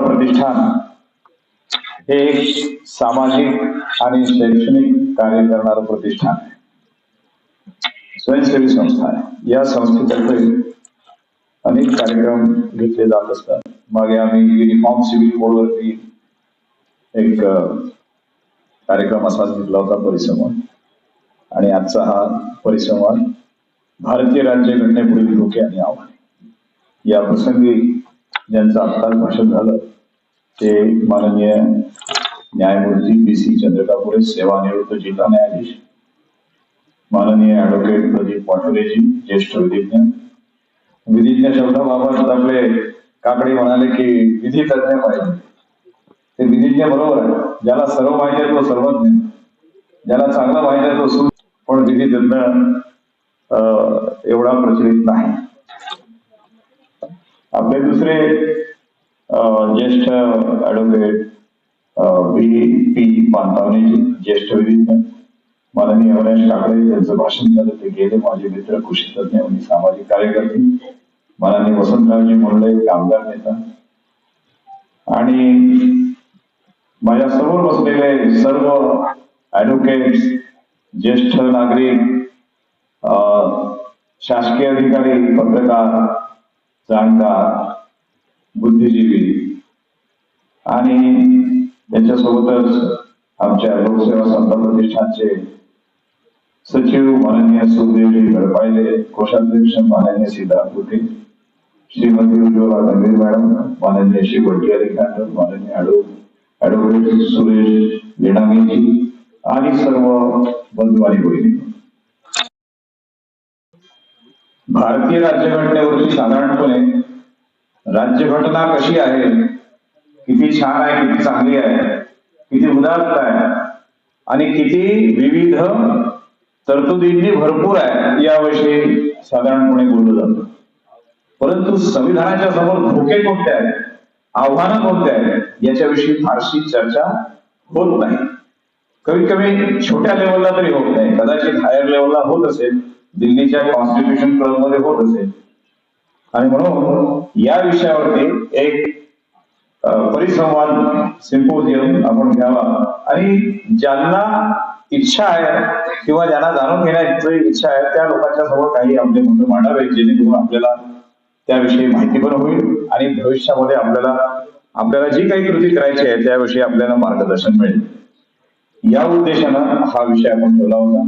प्रतिष्ठान. हे एक सामाजिक आणि शैक्षणिक कार्य करणारं प्रतिष्ठान आहे. स्वयंसेवी संस्था आहे. या संस्थेतर्फे अनेक कार्यक्रम घेतले जात असतात. मागे आम्ही युनिफॉर्म सिव्हिल कोडवरती एक कार्यक्रम असाच घेतला होता परिसंवाद. आणि आजचा हा परिसंवाद भारतीय राज्यघटनेपुढील धोके आणि आव्हाने. या प्रसंगी ज्यांचं आत्ताच भाषण झालं ते माननीय न्यायमूर्ती पी सी चंद्रकापुरे सेवानिवृत्त जिल्हा न्यायाधीश माननीय ऍडव्होकेट प्रदीप पाठोलेजी ज्येष्ठ विधिज्ञ. विधिज्ञ शब्दाबाबत आपले काकडे म्हणाले की विधी तज्ञ पाहिजे. ते विधिज्ञ बरोबर आहे ज्याला सर्व माहिती आहे तो सर्वज्ञ ज्याला चांगला माहिती आहे तो सु पण विधी तज्ञ अं, एवढा प्रचलित नाही. आपले दुसरे ज्येष्ठ ऍडव्होकेट बी पी पांतावणे ज्येष्ठ विधिज्ञ. माननीय अविनाश काकडे यांचं भाषण झालं ते गेले. माझे मित्र कृषी तज्ञ आणि सामाजिक कार्यकर्ते. माननीय वसंतरावजी मुरळे कामगार नेता. आणि माझ्यासमोर बसलेले सर्व ऍडव्होकेट ज्येष्ठ नागरिक शासकीय अधिकारी पत्रकार जाणकार बुद्धिजीवी. आणि त्याच्यासोबतच आमच्या लोकसेवा समता प्रतिष्ठानचे सचिव माननीय सुखदेवजी गडपायले कोषाध्यक्ष माननीय सिद्धार्थ कुटे श्रीमती उज्ज्वला गंभीर मॅडम माननीय श्री बट्टी अलिखांडर माननीय ऍडव्होकेट सुरेश लेणामीजी आणि सर्व बंधू आणि भगिनी भारतीय राज्यघटनेवरती साधारणपणे राज्यघटना कशी आहे? किती छान आहे किती चांगली आहे किती उदात्त आहे आणि किती विविध तरतुदींनी भरपूर आहे याविषयी साधारणपणे बोललं जातं. परंतु संविधानाच्या समोर धोके कोणते आहेत आव्हानं कोणते आहेत याच्याविषयी फारशी चर्चा होत नाही. कमीत कमी छोट्या लेवलला तरी होत नाही. कदाचित हायर लेवलला होत असेल दिल्लीच्या कॉन्स्टिट्यूशन क्लबमध्ये होत असेल. आणि म्हणून या विषयावरती एक परिसंवाद सिम्पोजियम आपण घ्यावा. आणि ज्यांना इच्छा आहे किंवा ज्यांना जाणून घेण्याची इच्छा आहे त्या लोकांच्या समोर काही आपले मत मांडावे जेणेकरून आपल्याला त्याविषयी माहिती पण होईल आणि भविष्यामध्ये आपल्याला आपल्याला जी काही कृती करायची आहे त्याविषयी आपल्याला मार्गदर्शन मिळेल. या उद्देशानं हा विषय आपण ठेवला होता.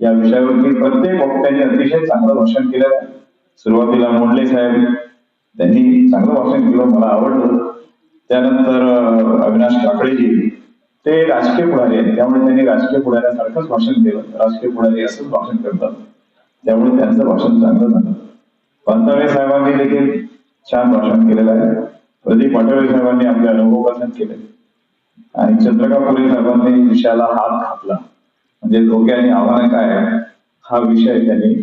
या विषयावरती प्रत्येक वक्त्यांनी अतिशय चांगलं भाषण केलेलं आहे सुरुवातीला मोडले साहेब त्यांनी चांगलं भाषण केलं मला आवडलं. त्यानंतर अविनाश काकडेजी ते राजकीय पुढारी आहेत. त्यामुळे त्यांनी राजकीय पुढाऱ्यासारखंच भाषण केलं. राजकीय पुढारी असंच भाषण करतात. त्यामुळे त्यांचं भाषण चांगलं झालं. पंतावे साहेबांनी देखील छान भाषण केलेलं आहे. प्रदीप पाटोळे साहेबांनी आपले अनुभव कथन केले. आणि चंद्रकापुरे साहेबांनी विषयाला हात घातला. म्हणजे धोके आणि आव्हानं काय आहे, हा विषय त्यांनी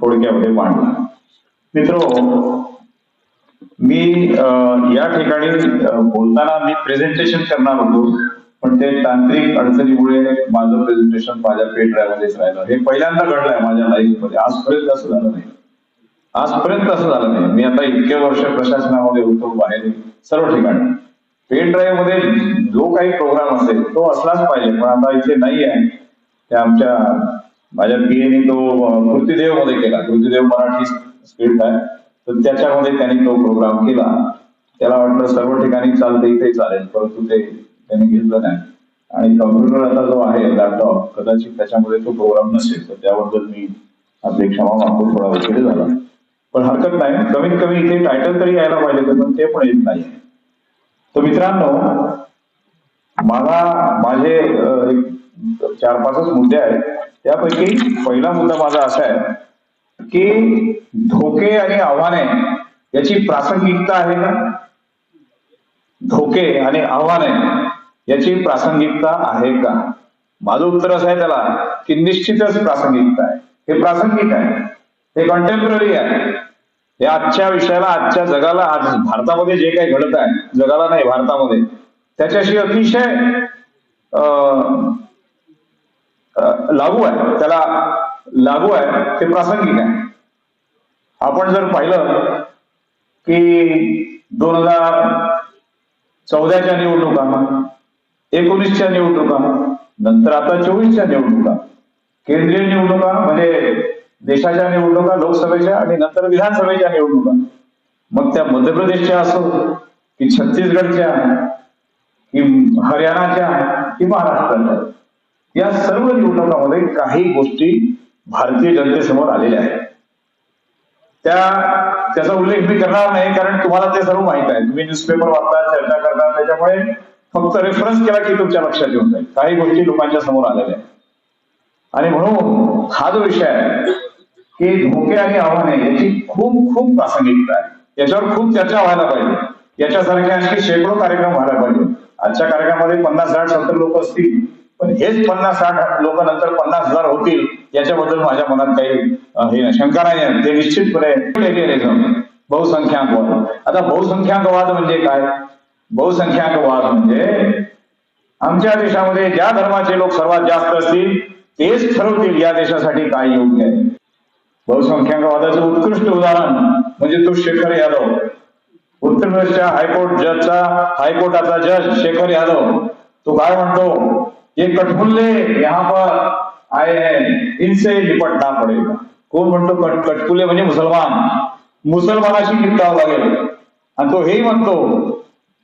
थोडक्यामध्ये मांडला. मित्र मी या ठिकाणी बोलताना मी प्रेझेंटेशन करणार होतो पण ते तांत्रिक अडचणीमुळे माझं प्रेझेंटेशन माझ्या पेन ड्राईव्हमध्येच राहिलं. हे पहिल्यांदा घडलंय माझ्या लाईफमध्ये आजपर्यंत असं झालं नाही. आजपर्यंत असं झालं नाही. मी आता इतके वर्ष प्रशासनामध्ये होतो बाहेर सर्व ठिकाणी. पेन ड्राईव्हमध्ये जो काही प्रोग्राम असेल तो असलाच पाहिजे पण आता इथे नाही आहे ते आमच्या माझ्या पीएने तो कृतीदेवमध्ये केला. कृतीदेव मराठी स्क्रिप्ट आहे. तर त्याच्यामध्ये त्यांनी तो प्रोग्राम केला. त्याला वाटलं सर्व ठिकाणी चालतं इथे चालेल. परंतु ते त्यांनी घेतलं नाही. आणि कम्प्युटर आता जो आहे लॅपटॉप कदाचित त्याच्यामध्ये तो प्रोग्राम नसेल. तर त्याबद्दल मी आपली क्षमा मागतो. थोडा उशीर झाला. पण हरकत नाही. कमीत कमी इथे टायटल तरी यायला पाहिजे पण ते पण येत नाही. तर मित्रांनो मला माझे एक चार पाचच मुद्दे आहेत. त्यापैकी पहिला मुद्दा माझा असा आहे की धोके आणि आव्हाने याची प्रासंगिकता आहे का? धोके आणि आव्हाने याची प्रासंगिकता आहे का? माझं उत्तर असं आहे त्याला की निश्चितच प्रासंगिकता आहे. हे प्रासंगिक आहे. हे कॉन्टेम्पररी आहे. हे आजच्या विषयाला आजच्या जगाला आज भारतामध्ये जे काही घडत आहे जगाला नाही भारतामध्ये त्याच्याशी अतिशय अं, लागू आहे. त्याला लागू आहे ते प्रासंगिक आहे. आपण जर पाहिलं की दोन हजार चौदाच्या निवडणुका एकोणीसच्या निवडणुका नंतर आता चोवीसच्या निवडणुका केंद्रीय निवडणुका म्हणजे देशाच्या निवडणुका लोकसभेच्या आणि नंतर विधानसभेच्या निवडणुका. मग त्या मध्य प्रदेशच्या असो की छत्तीसगडच्या की हरियाणाच्या की महाराष्ट्राच्या. या सर्व निवडणुकांमध्ये काही गोष्टी भारतीय जनतेसमोर आलेल्या आहेत. त्या त्याचा उल्लेख मी करणार नाही कारण तुम्हाला ते सर्व माहीत आहे. तुम्ही न्यूजपेपर वाचता चर्चा करता त्याच्यामुळे फक्त रेफरन्स केला की तुमच्या लक्षात येऊन जाईल. काही गोष्टी लोकांच्या समोर आलेल्या आहेत. आणि म्हणून हा जो विषय आहे की धोके आणि आव्हाने याची खूप खूप प्रासंगिकता आहे. याच्यावर खूप चर्चा व्हायला पाहिजे. याच्यासारखे आणखी शेकडो कार्यक्रम व्हायला पाहिजे. आजच्या कार्यक्रमामध्ये पन्नास साठ सत्तर लोक असतील. पण हेच पन्नास साठ लोक नंतर पन्नास हजार होतील याच्याबद्दल माझ्या मनात काही हे शंका नाही ते निश्चितपणे बहुसंख्याकवाद आता बहुसंख्याकवाद म्हणजे काय? बहुसंख्याकवाद म्हणजे आमच्या देशामध्ये ज्या धर्माचे लोक सर्वात जास्त असतील तेच ठरवतील या देशासाठी काय योग्य आहे. बहुसंख्याकवादाचं उत्कृष्ट उदाहरण म्हणजे तो शेखर यादव. उत्तर प्रदेशच्या हायकोर्ट जजचा हायकोर्टाचा जज शेखर यादव. तो काय म्हणतो? ये कटमुल्ले यहाँ पर आए हैं। इनसे निपटना पडेगा। कोण म्हणतो कट कटपुले म्हणजे मुसलमान। मुसलमानाशी निपटावं लागेल आणि तो हेही म्हणतो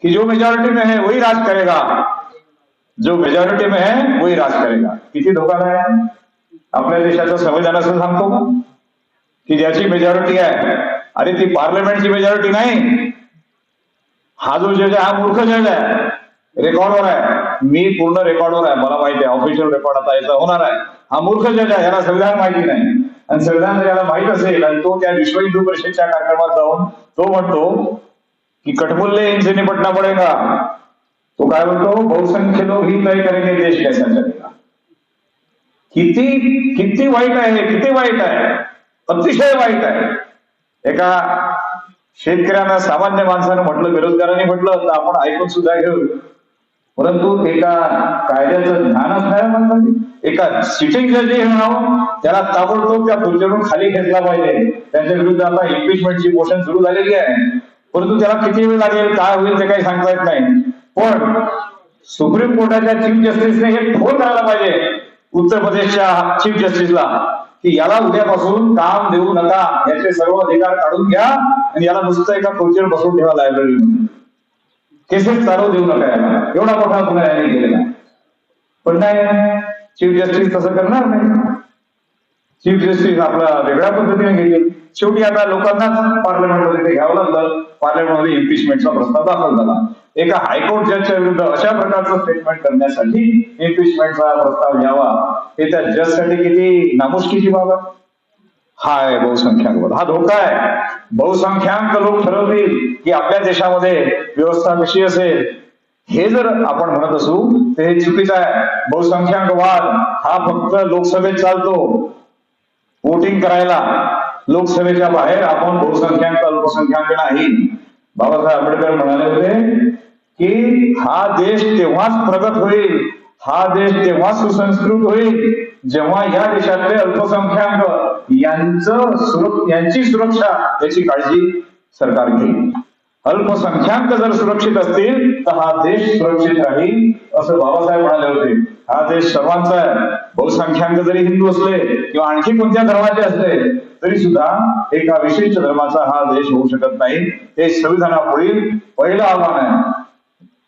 कि जो मेजॉरिटी में है, वही राज करेगा। जो मेजॉरिटी में है, वही राज करेगा। किती धोका आहे आपल्या देशाचं संविधान असं सांगतो का की ज्याची मेजॉरिटी आहे अरे ती पार्लमेंटची मेजॉरिटी नाही। हा जो जज आहे हा, मूर्ख जज आहे रेकॉर्डवर आहे मी पूर्ण रेकॉर्डवर आहे. मला माहिती आहे. ऑफिशियल रेकॉर्ड आता याचा होणार आहे. हा मूर्ख जज आहे याला संविधान माहिती नाही. आणि संविधान जर याला माहीत असेल आणि तो त्या विश्व हिंदू परिषदेच्या कार्यक्रमात जाऊन तो म्हणतो की कटमुल्ले इनसे निपटना पडेगा तो काय म्हणतो बहुसंख्य लोक ही तय करेंगे देश कैसा चलेगा किती किती वाईट आहे हे, किती वाईट आहे? अतिशय वाईट आहे. एका शेतकऱ्यांना सामान्य माणसानं म्हटलं बेरोजगारांनी म्हटलं तर आपण ऐकून सुद्धा घेऊ. परंतु एका कायद्याचं ज्ञानच नाही हो माणसाने एका सिटिंग जज हे म्हणावं त्याला ताबडतोब त्या खुर्चीवरून खाली घेतला पाहिजे. त्यांच्या विरुद्ध आता इम्पिचमेंटची मोशन सुरू झालेली आहे. परंतु त्याला किती वेळ लागेल काय होईल ते काही सांगता येत नाही. पण सुप्रीम कोर्टाच्या चीफ जस्टिसने हे फोन करायला पाहिजे. उत्तर प्रदेशच्या चीफ जस्टिसला की याला उद्यापासून काम देऊ नका. याचे सर्व अधिकार काढून घ्या आणि याला नुसतं एका खुर्चीवर बसून ठेवा लायब्ररी केसेस चालू देऊ नका याला एवढा मोठा गुन्हा याने केलेला. पण नाही चीफ जस्टिस तसं करणार नाही. चीफ जस्टिस आपला वेगळ्या पद्धतीने घेईल. शेवटी आता लोकांनाच पार्लमेंटमध्ये ते घ्यावं लागलं. पार्लमेंटमध्ये इम्पिचमेंटचा प्रस्ताव दाखल झाला. एका हायकोर्ट जजच्या विरुद्ध अशा प्रकारचं स्टेटमेंट करण्यासाठी इम्पिचमेंटचा प्रस्ताव घ्यावा. हे त्या जजसाठी किती नामुष्कीची बाब आहे? हा आहे बहुसंख्याक हा धोका आहे. बहुसंख्याक लोक ठरवतील की आपल्या देशामध्ये व्यवस्था कशी असेल हे जर आपण म्हणत असू तर हे चुकीचं आहे. बहुसंख्याकवाद हा फक्त लोकसभेत चालतो. वोटिंग करायला लोकसभेच्या बाहेर आपण बहुसंख्याक अल्पसंख्याक नाही? बाबासाहेब आंबेडकर म्हणाले होते की हा देश तेव्हाच प्रगत होईल हा देश तेव्हा सुसंस्कृत होईल जेव्हा या देशातले अल्पसंख्याक यांचं सुर- यांची सुरक्षा याची काळजी सरकार घेईल. अल्पसंख्याक जर सुरक्षित असतील तर हा देश सुरक्षित राहील असं बाबासाहेब म्हणाले होते. हा देश सर्वांचा आहे. बहुसंख्याक जरी हिंदू असले किंवा आणखी कोणत्या धर्माचे असले तरी सुद्धा एका विशिष्ट धर्माचा हा देश होऊ शकत नाही. हे संविधानापुढील पहिलं आव्हान आहे.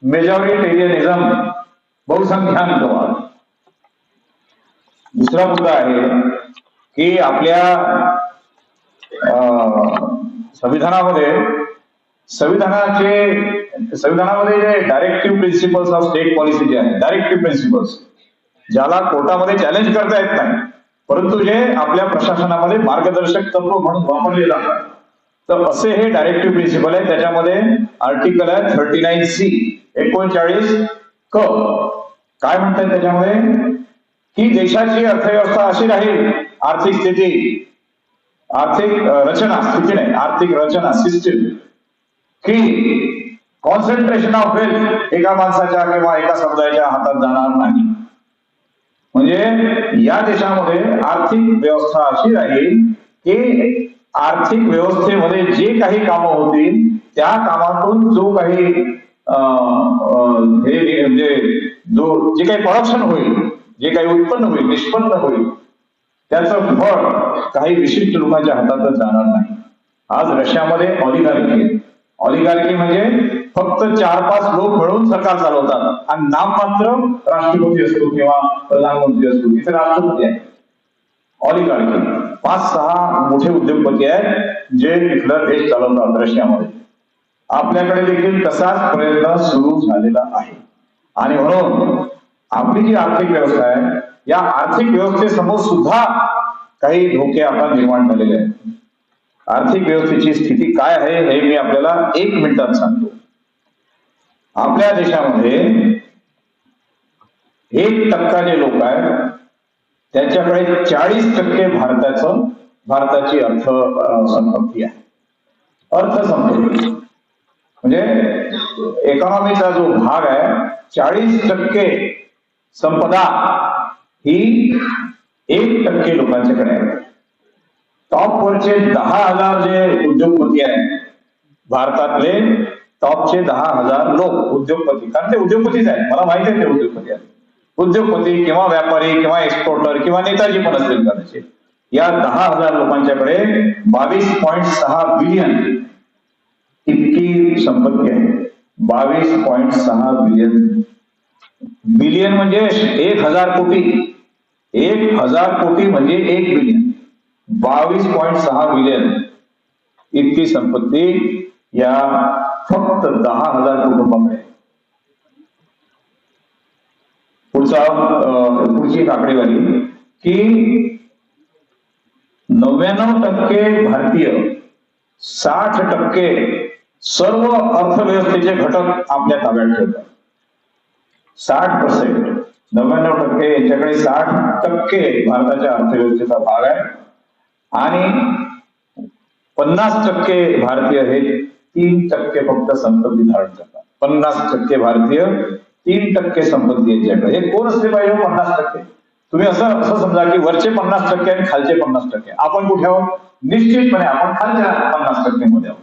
मेजॉरिटेरियनिझम बहुसंख्याकवाद दुसरा मुद्दा आहे की आपल्या संविधानामध्ये संविधानाचे संविधानामध्ये जे directive principles of state policy जे आहे डायरेक्टिव्ह प्रिन्सिपल्स ज्याला कोर्टामध्ये चॅलेंज करता येत नाही परंतु जे आपल्या प्रशासनामध्ये मार्गदर्शक तत्व म्हणून वापरले जातात तर असे हे डायरेक्टिव्ह प्रिन्सिपल आहे त्याच्यामध्ये आर्टिकल आहे थर्टी नाईन सी एकोणचाळीस क. काय म्हणतात त्याच्यामध्ये की देशाची अर्थव्यवस्था अशी राहील आर्थिक स्थिती. आर्थिक रचना स्थिती नाही आर्थिक रचना सिस्टीम की कॉन्सन्ट्रेशन ऑफ वेल्थ एका माणसाच्या किंवा एका समुदायाच्या हातात जाणार नाही. म्हणजे या देशामध्ये आर्थिक व्यवस्था अशी राहील की आर्थिक व्यवस्थेमध्ये जे काही कामं होतील त्या कामातून जो काही अं, हे म्हणजे जो जे काही प्रॉडक्शन होईल जे काही उत्पन्न होईल निष्पन्न होईल त्याचं फळ काही विशिष्ट लोकांच्या हातातच जाणार नाही. आज रशियामध्ये ऑलिगार्की ऑलिगार्की म्हणजे फक्त चार पाच लोक मिळून सरकार चालवतात. आणि नाम मात्र राष्ट्रपती असतो किंवा प्रधानमंत्री असतो इथे राष्ट्रपती आहे. ऑलिगार्की पाच सहा मोठे उद्योगपती आहेत जे तिथलं देश चालवतात रशियामध्ये. आपल्याकडे देखील तसाच प्रयत्न सुरू झालेला आहे. आणि म्हणून आपली जी आर्थिक व्यवस्था आहे या आर्थिक व्यवस्थेसमोर सुद्धा काही धोके आता निर्माण झालेले आहेत. आर्थिक व्यवस्थेची स्थिती काय आहे हे मी आपल्याला एक मिनिटात सांगतो. आपल्या देशामध्ये एक टक्का जे लोक आहेत त्यांच्याकडे चाळीस टक्के भारताचं भारताची अर्थ संपत्ती आहे. अर्थसंपत्ती. म्हणजे इकॉनॉमीचा जो भाग आहे चाळीस टक्के संपदा ही एक टक्के लोकांच्याकडे आहे. टॉपवरचे दहा हजार जे उद्योगपती आहेत भारतातले टॉपचे दहा हजार लोक उद्योगपती. कारण ते उद्योगपतीच आहेत. मला माहिती आहे ते उद्योगपती आहेत. उद्योगपती किंवा व्यापारी किंवा एक्सपोर्टर किंवा नेताजी पण असतील कदाचित. या दहा हजार लोकांच्याकडे बावीस पॉईंट सहा बिलियन इतकी संपत्ती आहे बावीस पॉईंट सहा बिलियन। बिलियन एक हज़ार कोटी। एक हज़ार कोटी एक बिलियन। बावीस पॉईंट सहा बिलियन। इतकी संपत्ती या फक्त दहा हज़ार कुटुंबाकडे. पुढचा पुढची आकडेवारी की नव्याण्णव टक्के भारतीय, साठ टक्के सर्व अर्थव्यवस्थेचे घटक आपल्या ताब्यात ठेवतात. साठ पर्सेंट नव्याण्णव टक्के यांच्याकडे साठ टक्के भारताच्या अर्थव्यवस्थेचा भाग आहे. आणि पन्नास टक्के भारतीय हे तीन टक्के फक्त संपत्ती धारण करतात. पन्नास टक्के भारतीय तीन टक्के संपत्ती यांच्याकडे. हे कोण असले पाहिजे हो पन्नास टक्के? तुम्ही असं असं समजा की वरचे पन्नास टक्के आणि खालचे पन्नास टक्के. आपण कुठे आहोत? निश्चितपणे आपण खालच्या पन्नास टक्के मध्ये आहोत.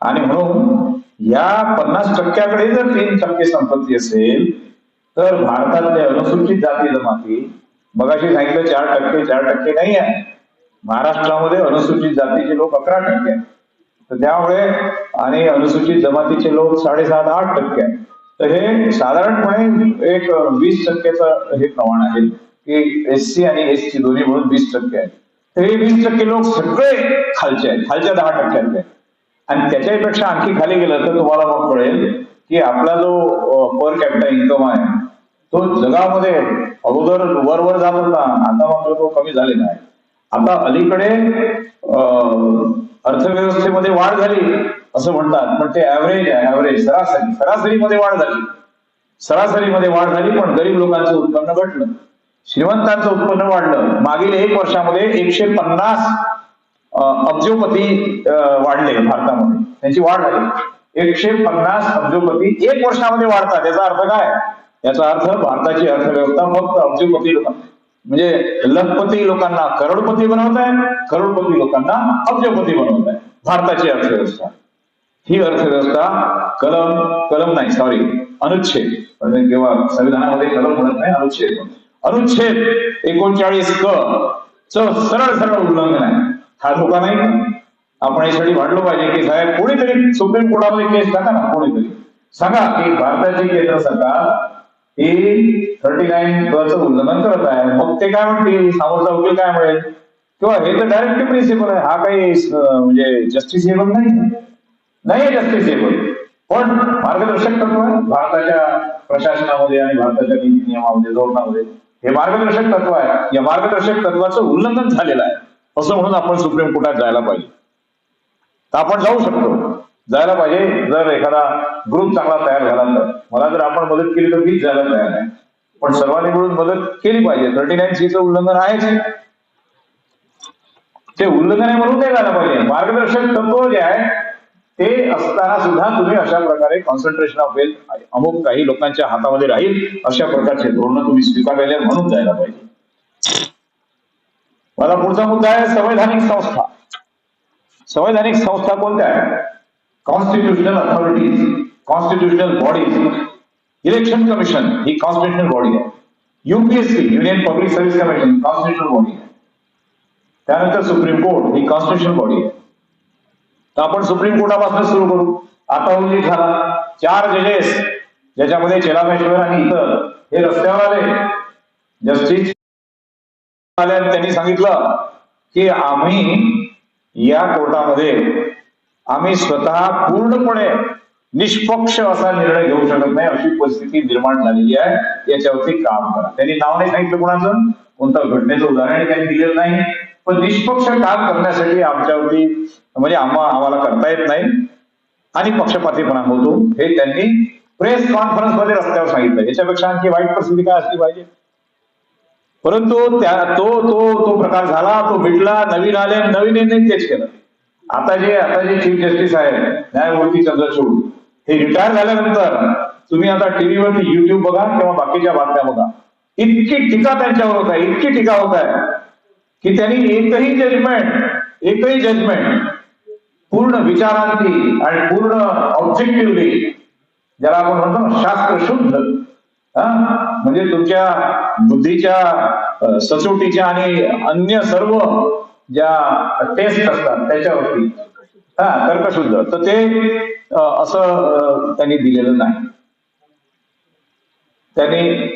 आणि म्हणून या पन्नास टक्क्याकडे जर तीन टक्के संपत्ती असेल तर भारतातले अनुसूचित जाती जमाती मगाशी सांगितलं चार टक्के चार टक्के नाही आहे. महाराष्ट्रामध्ये अनुसूचित जातीचे लोक अकरा टक्के आहेत. तर त्यामुळे आणि अनुसूचित जमातीचे लोक साडेसात आठ टक्के आहेत. तर हे साधारणपणे एक वीस टक्क्याचं हे प्रमाण आहे की एस सी आणि एस टी दोन्ही म्हणून वीस टक्के आहेत. तर हे वीस टक्के लोक सगळे खालचे आहेत. खालच्या दहा टक्क्यातले आहेत. आणि त्याच्यापेक्षा आणखी खाली गेलं तर तुम्हाला मग कळेल की आपला जो पर कॅपिटल इन्कम आहे तो जगामध्ये अगोदर वर वर जात होता आता मात्र तो कमी झालेला आहे. आता अलीकडे अं, अर्थव्यवस्थेमध्ये वाढ झाली असं म्हणतात. पण ते ऍव्हरेज आहे ऍव्हरेज सरासरी. सरासरीमध्ये वाढ झाली. सरासरीमध्ये वाढ झाली पण गरीब लोकांचं उत्पन्न घटलं. श्रीमंतांचं उत्पन्न वाढलं. मागील एक वर्षामध्ये एकशे पन्नास अब्जोपती अं, वाढले भारतामध्ये. त्यांची वाढ झाली. एकशे पन्नास अब्जोपती एक वर्षामध्ये वाढतात. याचा अर्थ काय? याचा अर्थ भारताची अर्थव्यवस्था फक्त अब्जोपती म्हणजे लखपती लोकांना करोडपती बनवत आहे करोडपती लोकांना अब्जपती बनवत आहे. भारताची अर्थव्यवस्था. ही अर्थव्यवस्था कलम कलम नाही सॉरी अनुच्छेद. म्हणजे किंवा संविधानामध्ये कलम म्हणत नाही अनुच्छेद. अनुच्छेद एकोणचाळीस क च सरळ सरळ उल्लंघन आहे. हा धोका नाही. आपण यासाठी म्हणलो पाहिजे की साहेब कोणीतरी सुप्रीम कोर्टामध्ये केस टाका ना कोणीतरी. सांगा की भारताची केंद्र सरकार ही थर्टी नाईन चं उल्लंघन करत आहे. मग ते काय म्हणतील? समोरचा वकील काय म्हणेल? किंवा हे तर डायरेक्ट प्रिन्सिपल आहे? हा काही म्हणजे जस्टिसेबल नाही नाही जस्टिसेबल पण मार्गदर्शक तत्व आहे. भारताच्या प्रशासनामध्ये आणि भारताच्या नीती नियमामध्ये धोरणामध्ये हे मार्गदर्शक तत्व आहे. या मार्गदर्शक तत्वाचं उल्लंघन झालेलं आहे. असं म्हणून आपण सुप्रीम कोर्टात जायला पाहिजे. तर आपण जाऊ शकतो. जायला पाहिजे. जर एखादा ग्रुप चांगला तयार झाला तर. मला जर आपण मदत केली तर मीच जायला तयार आहे. पण सर्वांनी मिळून मदत केली पाहिजे. थर्टी नाईन सीचं उल्लंघन आहेच. ते उल्लंघन आहे म्हणून नाही झालं पाहिजे. मार्गदर्शक तत्व जे आहे ते असताना सुद्धा तुम्ही अशा प्रकारे कॉन्सन्ट्रेशन ऑफ वेल्थ अमुक काही लोकांच्या हातामध्ये राहील अशा प्रकारचे धोरणं तुम्ही स्वीकारलेले म्हणून जायला पाहिजे. मला पुढचा मुद्दा आहे संवैधानिक संस्था. संवैधानिक संस्था कोणत्या आहेत? Constitutional authorities constitutional bodies election commission ही कॉन्स्टिट्युशनल बॉडी आहे. UPSC union public service commission constitutional body आहे. त्यानंतर सुप्रीम कोर्ट ही कॉन्स्टिट्युशनल बॉडी आहे. तर आपण सुप्रीम कोर्टापासून सुरू करू. आता उल्लेख झाला चार जजेस ज्याच्यामध्ये चेलामेश्वर आणि इतर हे रस्त्यावर आले. जस्टिस त्यांनी सांगितलं की आम्ही या कोर्टामध्ये आम्ही स्वतः पूर्णपणे निष्पक्ष असा निर्णय घेऊ शकत नाही अशी परिस्थिती निर्माण झालेली आहे. याच्यावरती काम करा. त्यांनी नाव नाही सांगितलं कोणाचं? कोणतं घटनेचं उदाहरण त्यांनी दिलेलं नाही. पण निष्पक्ष काम करण्यासाठी आमच्यावरती म्हणजे आम्हा आम्हाला करता येत नाही. आणि पक्षपातीपणा होतो. हे त्यांनी प्रेस कॉन्फरन्समध्ये रस्त्यावर सांगितलं. याच्यापेक्षा आणखी वाईट परिस्थिती काय असली पाहिजे? परंतु त्या तो तो तो प्रकार झाला तो मिटला नवीन आले नवीन यांनी तेच केलं आता जे आता जे चीफ जस्टिस आहे न्यायमूर्ती चंद्रचूड हे रिटायर झाल्यानंतर तुम्ही आता टीव्हीवरती युट्यूब बघा किंवा बाकीच्या बातम्या बघा इतकी टीका त्यांच्यावर होत आहे इतकी टीका होत आहे की त्यांनी एकही जजमेंट एकही जजमेंट पूर्ण विचारांती आणि पूर्ण ऑब्जेक्टिव्हली ज्याला आपण म्हणतो ना शास्त्र शुद्ध हा? म्हणजे तुमच्या बुद्धीच्या सचोटीच्या आणि अन्य सर्व ज्या टेस्ट असतात त्याच्यावरती. हा तर्कशुद्ध. तर ते असं त्यांनी दिलेलं नाही. त्यांनी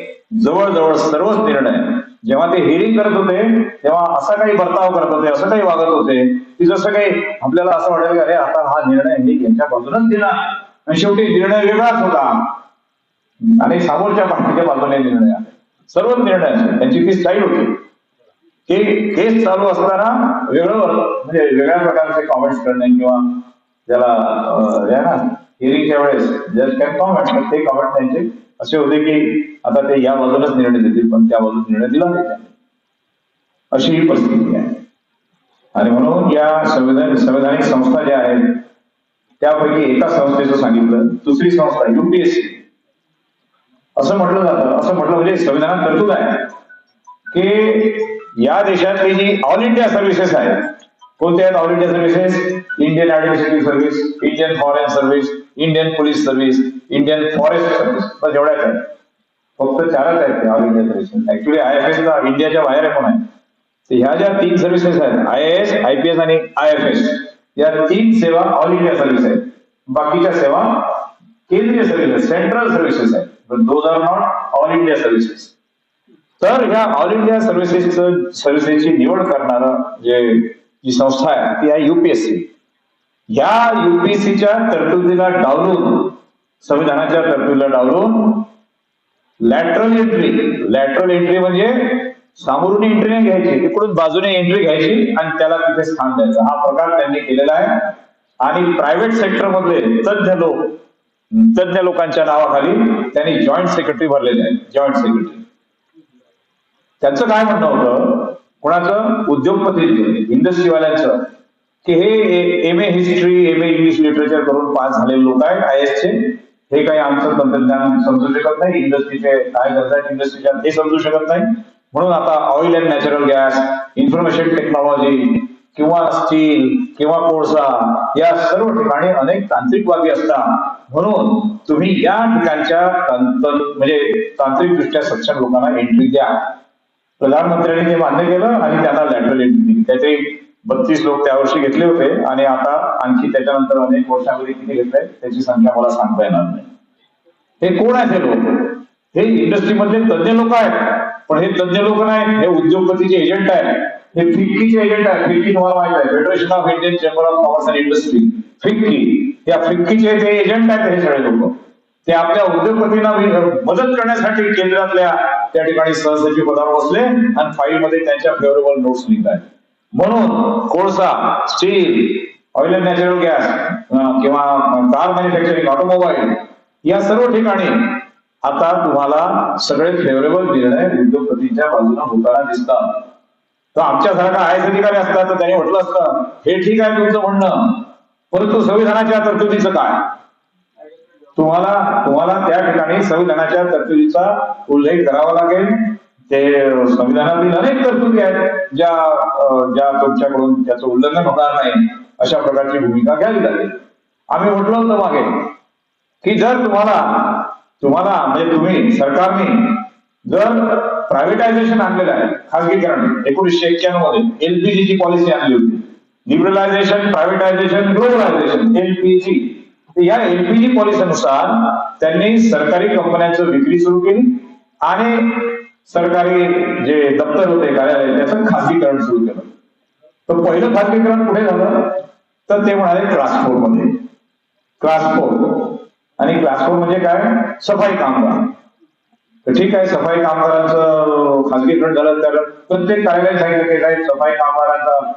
जवळजवळ सर्वच निर्णय जेव्हा ते हिअरिंग करत होते तेव्हा असा काही बर्ताव करत होते असं काही वागत होते की जसं काही आपल्याला असं वाटेल की अरे आता हा निर्णय मी यांच्या बाजूनच दिला. आणि शेवटी निर्णय वेगळाच होता. आणि समोरच्या पार्टीच्या बाजूने निर्णय आले सर्व निर्णय त्यांची ती स्टाईल होती. की केस चालू असताना वेगळं म्हणजे वेगळ्या प्रकारचे कॉमेंट्स करणे किंवा ज्याला आहे ना हिअरिंगच्या वेळेस जज कॉमेंट ते कॉमेंट त्यांचे असे होते की आता ते या बाजूलाच निर्णय देतील पण त्या बाजूला निर्णय दिला नाही अशी ही परिस्थिती आहे. आणि म्हणून या संविधान संवैधानिक संस्था ज्या आहेत त्यापैकी एका संस्थेचं सांगितलं दुसरी संस्था युपीएससी असं म्हटलं जातं. असं म्हटलं म्हणजे संविधानात तरतूद आहे की या देशातली जी ऑल इंडिया सर्व्हिसेस आहेत कोणत्या आहेत all India services Indian administrative service Indian foreign service Indian police service Indian forest service बस एवढ्याच आहेत. फक्त चारच आहेत all India services actually I F S इंडियाच्या बाहेर आहे पण आहे? तर ह्या ज्या तीन सर्व्हिसेस आहेत I S I P S आणि आय एफ एस या तीन सेवा ऑल इंडिया सर्व्हिस आहेत. बाकीच्या सेवा केंद्रीय सर्व्हिसेस सेंट्रल सर्व्हिसेस आहेत. Those are not all India services तर ह्या ऑल इंडिया सर्व्हिसेस सर्व्हिसेसची निवड करणार जे जी संस्था आहे ती आहे युपीएससी ह्या युपीएससीच्या तरतुदीला डावलून संविधानाच्या तरतुदीला डावलून लॅटरल एंट्री लॅटरल एंट्री म्हणजे सामोरून एंट्री नाही घ्यायची इकडून बाजूने एंट्री घ्यायची आणि त्याला तिथे स्थान द्यायचं. हा प्रकार त्यांनी केलेला आहे. आणि प्रायव्हेट सेक्टर तज्ज्ञ लोक तज्ञ लोकांच्या नावाखाली त्यांनी जॉईंट सेक्रेटरी भरलेले आहेत. जॉईंट सेक्रेटरी त्यांचं काय म्हणणं होतं? कोणाचं? उद्योगपतींचं इंडस्ट्रीवाल्यांचं की हे M A history M A English literature करून पास झालेले लोक आहेत आय एसचे हे काही आमचं तंत्रज्ञान समजू शकत नाही. इंडस्ट्रीचे काय करतात इंडस्ट्रीच्या हे समजू शकत नाही. म्हणून आता oil and natural gas information technology किंवा स्टील किंवा कोळसा या सर्व ठिकाणी अनेक तांत्रिकवादी असतात. म्हणून तुम्ही या ठिकाणच्या म्हणजे तांत्रिकदृष्ट्या सक्षम लोकांना एंट्री द्या. प्रधानमंत्र्यांनी ते मान्य केलं आणि त्यांना लॅटरल एंट्री दिली. त्याचे बत्तीस लोक त्या वर्षी घेतले होते आणि आता आणखी त्याच्यानंतर अनेक वर्षांमध्ये किती घेतले त्याची संख्या मला सांगता येणार नाही. हे कोण आहेत हे लोक? हे इंडस्ट्री तज्ज्ञ लोक आहेत. पण हे तज्ञ लोक नाही हे उद्योगपतीचे एजंट आहेत. हे फिक्कीचे एजंट आहेत. फिक्की तुम्हाला माहीत आहे. Federation of Indian chamber of commerce and industry FICCI. या फिक्कीचे ते एजंट आहेत हे सगळे लोक ते आपल्या उद्योगपतींना मदत करण्यासाठी केंद्रातल्या त्या ठिकाणी सहसचिव पदावर बसले आणि फाईल मध्ये त्यांच्या फेवरेबल नोट्स निघतात म्हणून कोळसा steel oil and natural gas किंवा कार मॅन्युफॅक्चरिंग ऑटोमोबाईल या सर्व ठिकाणी आता तुम्हाला सगळे फेवरेबल निर्णय उद्योगपतीच्या बाजूने होताना दिसतात. तर आमच्यासारखा आयस अधिकारी असतात तर त्यांनी म्हटलं असतं हे ठीक आहे तुमचं म्हणणं. परंतु संविधानाच्या तरतुदीचं काय? तुम्हाला तुम्हाला त्या ठिकाणी संविधानाच्या तरतुदीचा उल्लेख करावा लागेल. ते संविधानातील अनेक तरतुदी आहेत ज्या ज्या तुमच्याकडून त्याचं उल्लंघन होणार नाही अशा प्रकारची भूमिका घ्यावी लागेल. आम्ही म्हटलं होतं मागे की जर तुम्हाला तुम्हाला म्हणजे तुम्ही सरकारने जर प्रायव्हेटायझेशन आणलेलं आहे खासगीकरण एकोणीसशे एक्क्याण्णवमध्ये एलपीजी ची पॉलिसी आणली होती लिबरलायझेशन प्रायव्हेटायझेशन ग्लोबलायझेशन एलपीजी या एलपीजी पॉलिसीनुसार त्यांनी सरकारी कंपन्यांची विक्री सुरू केली आणि सरकारी जे दप्तर होते कार्यालय त्याचं खासगीकरण सुरू केलं. तर पहिलं खासगीकरण कुठे झालं? तर ते म्हणाले क्लास फोरमध्ये. क्लास फोर आणि क्लास फोर म्हणजे काय? सफाई कामगार. तर ठीक आहे सफाई कामगारांचं खासगीकरण झालं तर प्रत्येक कार्यालय सांगितलं की साहेब सफाई कामगारांचा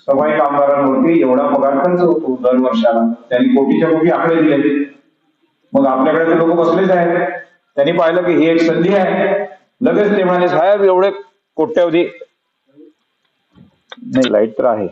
सफाई कामगारांवरती एवढा पगार खर्च होतो दर वर्षाला. त्यांनी कोटीच्या कोटी आकडे दिले. मग आपल्याकडे ते लोक बसलेच आहेत. त्यांनी पाहिलं की ही एक संधी आहे. लगेच ते म्हणाले साहेब एवढे कोट्यवधी. नाही लाइट तर आहे.